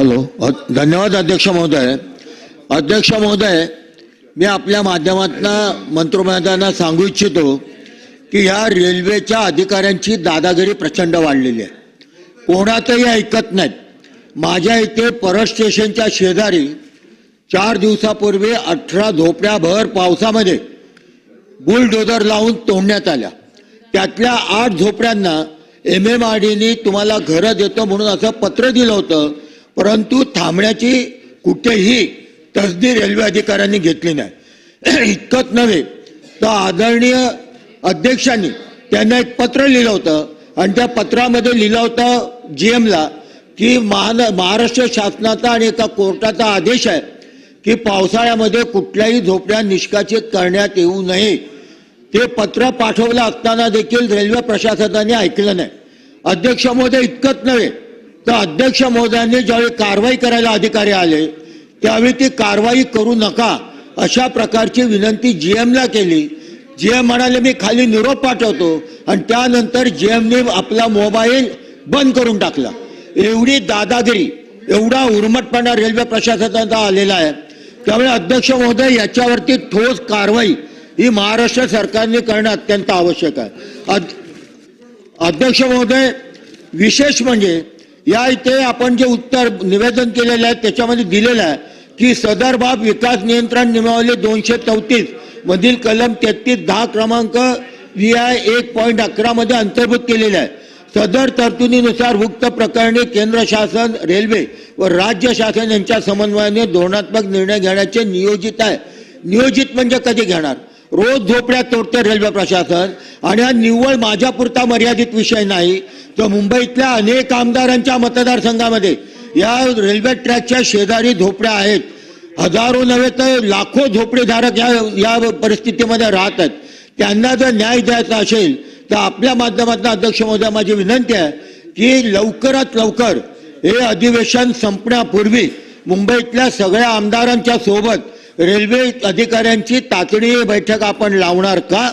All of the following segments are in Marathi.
हॅलो अ- धन्यवाद अध्यक्ष महोदय. अध्यक्ष महोदय मी आपल्या माध्यमातून मंत्रिमंडळांना सांगू इच्छितो की ह्या रेल्वेच्या अधिकाऱ्यांची दादागिरी प्रचंड वाढलेली आहे. कोणातही ऐकत नाहीत. माझ्या इथे परत स्टेशनच्या शेजारी चार दिवसापूर्वी अठरा झोपड्याभर पावसामध्ये बुलडोजर लावून तोडण्यात आल्या. त्यातल्या आठ झोपड्यांना एम एम आर डीने तुम्हाला घरं देतो म्हणून असं पत्र दिलं होतं. परंतु थांबण्याची कुठेही तसदी रेल्वे अधिकाऱ्यांनी घेतली नाही. इतकंच नव्हे तर आदरणीय अध्यक्षांनी त्यांना एक पत्र लिहिलं होतं आणि त्या पत्रामध्ये लिहिलं होतं जी एमला की महान महाराष्ट्र शासनाचा आणि एका कोर्टाचा आदेश आहे की पावसाळ्यामध्ये कुठल्याही झोपड्या निष्कासित करण्यात येऊ नये. ते पत्र पाठवलं असताना देखील रेल्वे प्रशासनाने ऐकलं नाही. अध्यक्ष महोदय इतकंच नव्हे तर अध्यक्ष महोदयांनी ज्यावेळी कारवाई करायला अधिकारी आले त्यावेळी ती कारवाई करू नका अशा प्रकारची विनंती जी एमला केली. जी एम म्हणाले मी खाली निरोप पाठवतो. आणि त्यानंतर जी एमने आपला मोबाईल बंद करून टाकला. एवढी दादागिरी एवढा उर्मटपणा रेल्वे प्रशासनाचा आलेला आहे. त्यामुळे अध्यक्ष महोदय याच्यावरती ठोस कारवाई ही महाराष्ट्र सरकारने करणं अत्यंत आवश्यक आहे. अध्यक्ष महोदय विशेष म्हणजे या इथे आपण जे उत्तर निवेदन केलेलं आहे त्याच्यामध्ये दिलेलं आहे की सदर बाब विकास नियंत्रण नियमावली दोनशे चौतीस मधील कलम तेहतीस दहा क्रमांक व्ही आय एक पॉईंट अकरामध्ये अंतर्भूत केलेले आहे. सदर तरतुदीनुसार उक्त प्रकरणी केंद्र शासन रेल्वे व राज्य शासन यांच्या समन्वयाने धोरणात्मक निर्णय घेण्याचे नियोजित आहे. नियोजित म्हणजे कधी घेणार? रोज झोपड्या तोडते रेल्वे प्रशासन. आणि हा निव्वळ माझ्यापुरता मर्यादित विषय नाही. तर मुंबईतल्या अनेक आमदारांच्या मतदारसंघामध्ये या रेल्वे ट्रॅकच्या शेजारी झोपड्या आहेत. हजारो नव्हे तर लाखो झोपडेधारक या या परिस्थितीमध्ये राहत आहेत. त्यांना जर न्याय द्यायचा असेल तर आपल्या माध्यमातून अध्यक्ष महोदय माझी विनंती आहे की लवकरात लवकर हे अधिवेशन संपण्यापूर्वी मुंबईतल्या सगळ्या आमदारांच्या सोबत रेल्वे अधिकाऱ्यांची तातडी बैठक आपण लावणार का?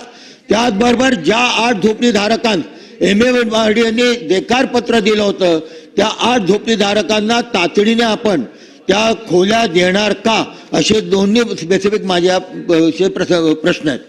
त्याचबरोबर ज्या आठ झोपडीधारकांत एम ए यांनी देकार पत्र दिलं होतं त्या आठ झोपडीधारकांना तातडीने आपण त्या खोल्या देणार का? असे दोन्ही स्पेसिफिक माझ्या प्रश्न आहेत.